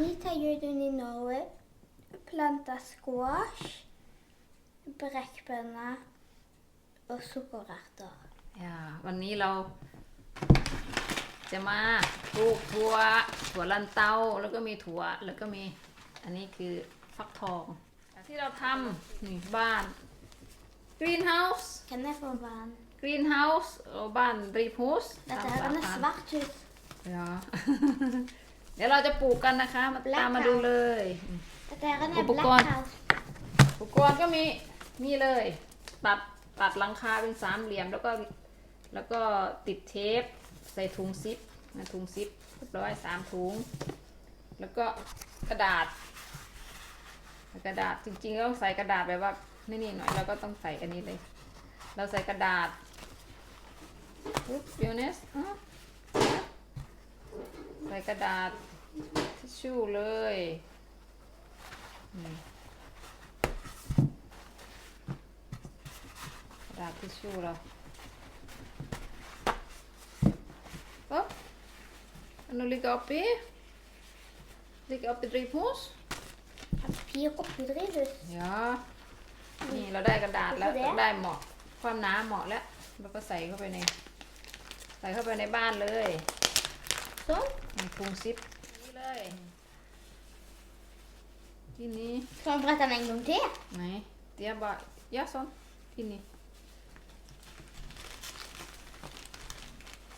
Anita gjør den i Norge. Planta squash, brekkbønner og sukkererter. อย่าวันนี้เรา จะมาปลูกถั่วถั่วลันเตาแล้วก็มีถั่วแล้วก็มีอันนี้คือฟักทอง ที่เราทำนี่บ้าน greenhouse Kan jeg få vann? greenhouse og บ้านรีพูส Dette her er svarthus. ja เดี๋ยวเราจะปลูกกันนะคะ มาตามมาดูเลย Dette her er en Oppå black gården. house. อุปกรณ์ก็มีนี่เลยตัดตัดหลังคาเป็นสามเหลี่ยมแล้วก็แล้วก็ติดเทป ใส่ถุงซิปนะถุงซิปเรียบร้อยสามถุง แล้วก็กระดาษ กระดาษจริงๆก็ต้องใส่กระดาษแบบว่านี่นี่หน่อยแล้วก็ต้องใส่อันนี้เลย เราใส่กระดาษปุ๊บเบียเนสใส่กระดาษ ทิชชู่เลยนี่กระดาษทิชชู่เราปั๊บอันนู้นลิกอปปี้ลิกอปปี้ดริปฮูส Papir oppi drivhus. เดี๋ยวนี่เราได้กระดาษแล้วแล้วก็ได้เหมาะ ความหนาเหมาะแล้วเราก็ใส่เข้าไปใน ใส่เข้าไปในบ้านเลย Sånn. ในถุงซิปนี่เลย ที่นี้ Skal vi brette den en gang til? ไหนเดี๋ยวบอกยาซ้อนที่นี่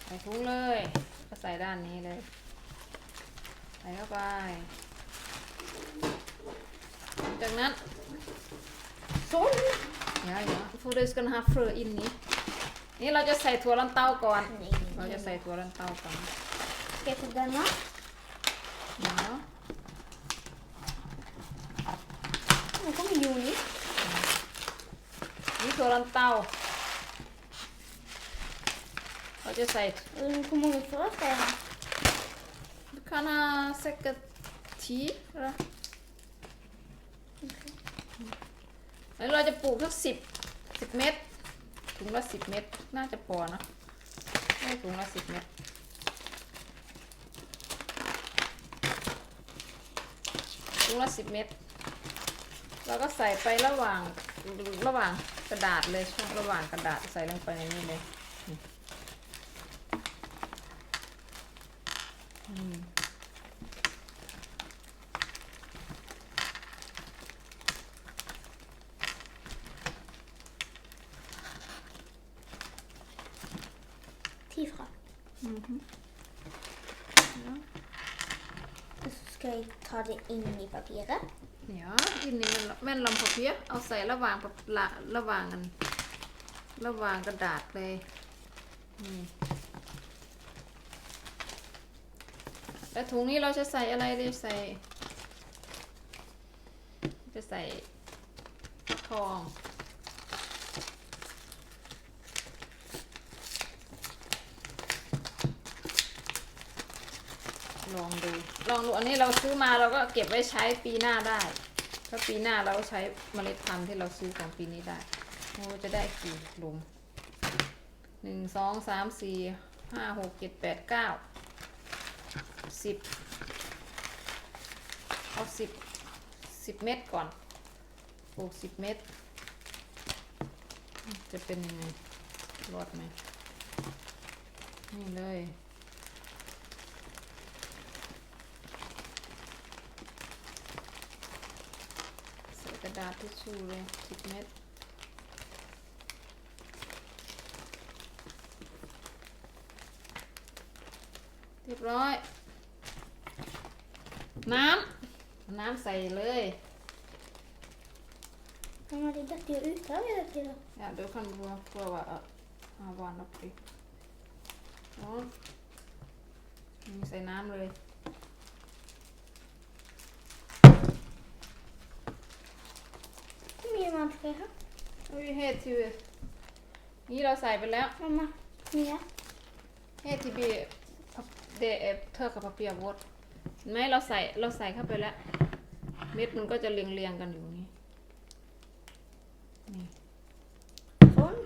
ใส่ถุงเลย ก็ใส่ด้านนี้เลย ใส่เข้าไปหลังจากนั้น Sånn. อย่าอย่า for this gonna have frö in นี้ นี่เราจะใส่ถั่วลันเต้าก่อน เราจะใส่ถั่วลันเต้าก่อน Skal jeg ta denne? เดี๋ยว Nå kommer Joni. นี่ถั่วลันเต้าเราจะใส่ Mm, Hvor mange frø skal jeg ha? Du kan ha sikkert ti, eller? แล้วเราจะปลูกสักสิบสิบเม็ดถุงละสิบเม็ดน่าจะพอนะได้ถุงละสิบเม็ดถุงละสิบเม็ด เราก็ใส่ไประหว่างระหว่างกระดาษเลยช่องระหว่างกระดาษใส่ลงไปในนี้เลยนี่อืม Ti frø. Mhm. Og så skal jeg ta det inn i papiret. เดี๋ยวอินนี่แม่นลำพอเพียเอาใส่ระหว่างปะละระหว่างกันระหว่างกระดาษเลยนี่แล้วถุงนี้เราจะใส่อะไรดีใส่ จะใส่ทอง ลองดู ลองดูอันนี้เราซื้อมาเราก็เก็บไว้ใช้ปีหน้าได้ถ้าปีหน้าเราก็ใช้เมล็ดพันธุ์ที่เราซื้อของปีนี้ได้โอ้จะได้กี่หลุมหนึ่งสองสามสี่ห้าหกเจ็ดแปดเก้าสิบเอาสิบสิบเม็ดก่อนปลูกสิบเม็ดจะเป็นยังไงรอดไหมนี่เลย กระดาษทิชชู่เลยสิบเม็ดเรียบร้อย น้ำ น้ำใส่เลย Kan man de dette ut av det til da? Ja, då kan du pröva att ha vann upp i. Ja. Ni säger namn เลย Hvor mye vann skal jeg ha? อุ้ยเฮ็ดที่นี่เราใส่ไปแล้ว Mamma, mye? เฮ็ดที่บีเดเอเธอกับปะเปียบดเห็นไหมเราใส่เราใส่เข้าไปแล้ว เม็ดมันก็จะเรียงเรียงกันอยู่นี่นี่ Sånn.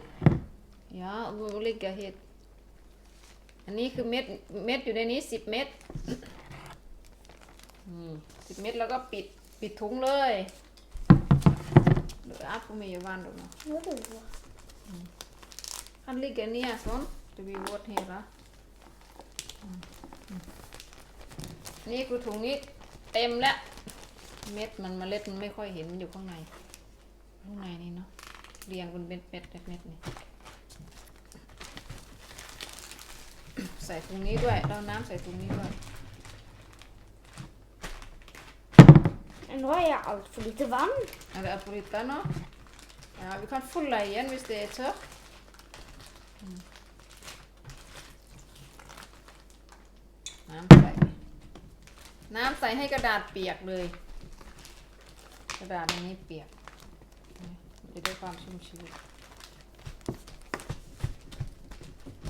ยาอุลิกะเฮ็ดอันนี้คือเม็ดเม็ดอยู่ในนี้สิบเม็ดนี่สิบเม็ดแล้วก็ปิดปิดถุงเลย เหลืออัพก็มีอยู่บ้านดูเนาะ Vadå? Han ligger ner sån. Det blir våt hela. นี่คือถุงนี้เต็มแล้ว เม็ดมันเมล็ดมันไม่ค่อยเห็นมันอยู่ข้างใน ข้างในนี่เนาะเรียงเป็นเม็ดเม็ดเม็ดเม็ดนี่ใส่ถุงนี้ด้วยเราน้ำใส่ถุงนี้ด้วย Men nu har jag allt för lite vann. Ja, det är på lite nå. Ja, vi kan fylla igen hvis det är tørt. น้ำใส่ น้ำใส่ให้กระดาษเปียกเลย กระดาษอันนี้เปียกจะได้ความชุ่มชื้น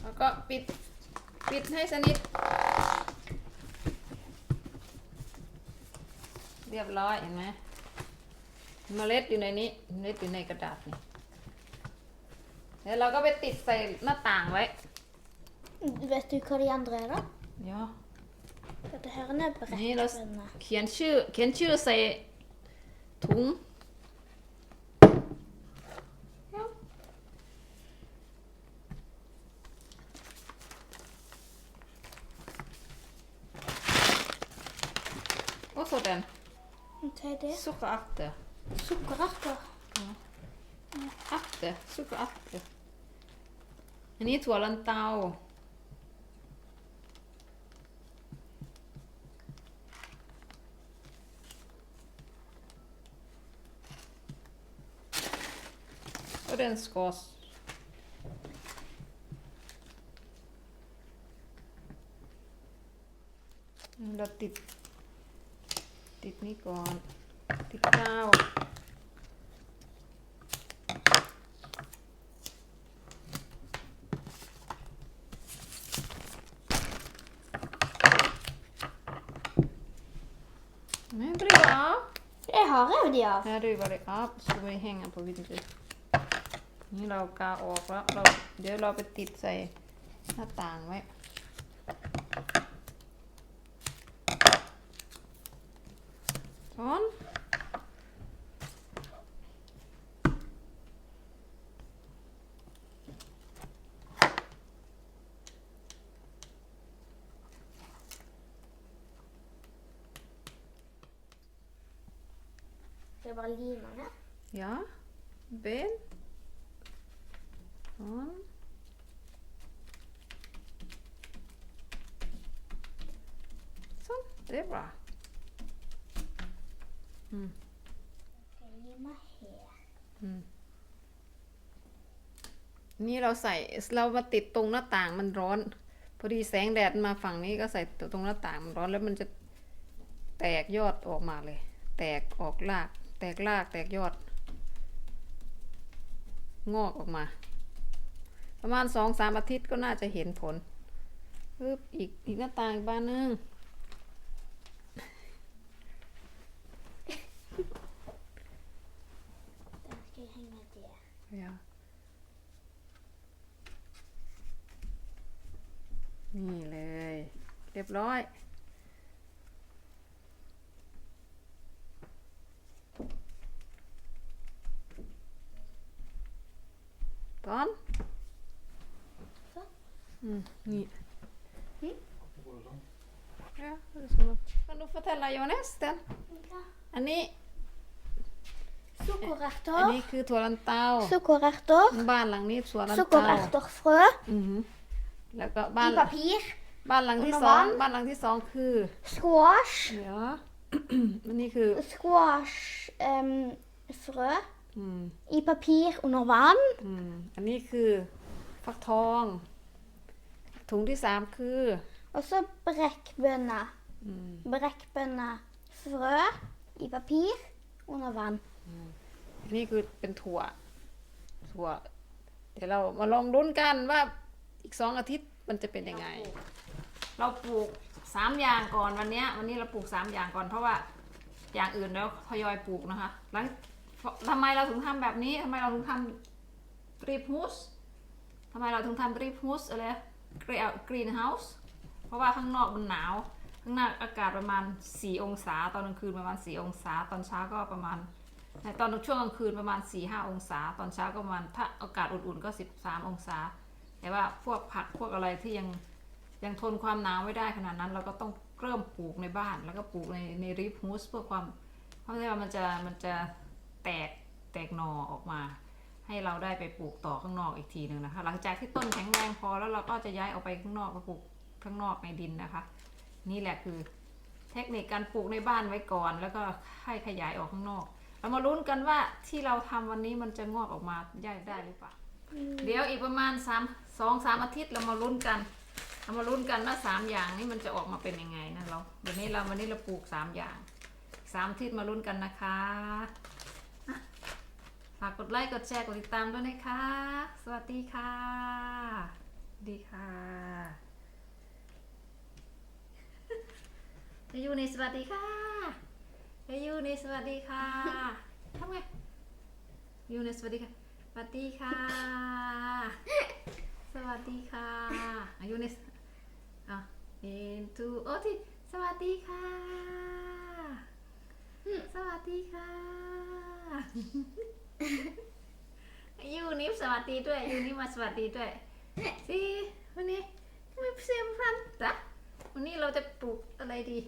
แล้วก็ปิด ปิดให้สนิท รียบร้อยเห็นไหมเมล็ดอยู่ในนี้เมล็ดอยู่ในกระดาษนี่แล้วเราก็ไปติดใส่หน้าต่างไว้ Vet du vad de andra är då? เดี๋ยว För det här är nu นี่เรา bräckbönor. เขียนชื่อเขียนชื่อใส่ถุงเดี๋ยว Och så den. Vad är det? Sockerärtor. Sockerärtor. Ärtor. Sockerärtor. อันนี้ถั่วลันเตา Och den ska... s- Mm, เรา ติดติดนี่ก่อน ติดกาว Nej, driva av. Det har jag det av. Här river det av så vi hänger på vinden. นี่เรากาออกแล้วเราเดี๋ยวเราไปติดใส่หน้าต่างไว้ ช้อน Det är bara linan här. Ja. Ben. Sånn. Sånn. Det er bra. Mm. Ska limma här. นี่เราใส่เรามาติดตรงหน้าต่างมันร้อน พอดีแสงแดดมาฝั่งนี้ก็ใส่ตรงหน้าต่างมันร้อนแล้วมันจะแตกยอดออกมาเลย แตกออกรากแต กรากแตกยอด งอกออกมา ประมาณสองสามอาทิตย์ก็น่าจะเห็นผลปึ๊บอีกอีกหน้าต่างอีกบานหนึง Där ska jag hänga det. Ja. นี่เลย เรียบร้อย ตอน Så. อืม นี่ Mm. Ja, det är som att- Kan du fortella Johannes den? Ja. อันนี้ อัน Sockerärtor. นี้คือถั่วลันเตา Sockerärtor. บ้านหลังนี้ถั่วลันเตา Sockerärtorfrö. อือหือแล้วก็บ้าน I papir. บ้านหลังที่ Under สอง vann บ้านหลังที่สองคือ Squash. เดี๋ยวอันนี้คือ Squash. ehm, frö. อืม I papir under vann. อืมอันนี้คือฟักทอง ถุงที่สามคือ Och så bräckbönna. อืม Bräckbönna. Frö. I papir under vann. อันนี้คือเป็นถั่ว ถั่ว เดี๋ยวเรามาลองลุ้นกันว่าอีกสองอาทิตย์มันจะเป็นยังไง เราปลูกสามอย่างก่อนวันเนี้ยวันนี้เราปลูกสามอย่างก่อนเพราะว่าอย่างอื่นแล้วทยอยปลูกนะคะ หลัง ทำไมเราถึงทำแบบนี้ทำไมเราถึงทำรีพูสทำไมเราถึงทำรีพูสอะไรกรีนเฮาส์เพราะว่าข้างนอกมันหนาว ข้างหน้าอากาศประมาณ 4 องศา ตอนกลางคืนประมาณ 4 องศา ตอนเช้าก็ประมาณตอนช่วงกลางคืนประมาณ 4-5 องศา ตอนเช้าก็ประมาณถ้าอากาศอุ่นๆก็ 13 องศา แต่ว่าพวกผักพวกอะไรที่ยังยังทนความหนาวไม่ได้ขนาดนั้น เราก็ต้องเริ่มปลูกในบ้าน แล้วก็ปลูกในในริฟฮูสเพื่อความเพราะว่ามันจะมันจะ แตกแตกหน่อออกมา ให้เราได้ไปปลูกต่อข้างนอกอีกทีหนึ่งนะคะ หลังจากที่ต้นแข็งแรงพอแล้วเราก็จะย้ายออกไปข้างนอกไปปลูกข้างนอกในดินนะคะ นี่แหละคือเทคนิคการปลูกในบ้านไว้ก่อน แล้วก็ให้ขยายออกข้างนอก เรามาลุ้นกันว่าที่เราทำวันนี้มันจะงอกออกมาได้ได้หรือเปล่าเดี๋ยวอีกประมาณสามสองสามอาทิตย์เรามาลุ้นกันเรามาลุ้นกันว่าสามอย่างนี้มันจะออกมาเป็นยังไงนะเราเดี๋ยวนี้เราวันนี้เราปลูกสามอย่างสามอาทิตย์มาลุ้นกันนะคะอะ ฝากกดไลค์ กดแชร์ กดติดตามด้วยนะคะ สวัสดีค่ะสวัสดีค่ะอายุในสวัสดีค่ะอายุในสวัสดีค่ะทำไงอายุในสวัสดีค่ะ สวัสดีค่ะ สวัสดีค่ะอายุในอะ into โอ้ที่สวัสดีค่ะ สวัสดีค่ะ ยูนิฟสวัสดีด้วยยูนิฟมาสวัสดีด้วยสิวันนี้ไม่เสียงพันจ้ะวันนี้เราจะปลูกอะไรดี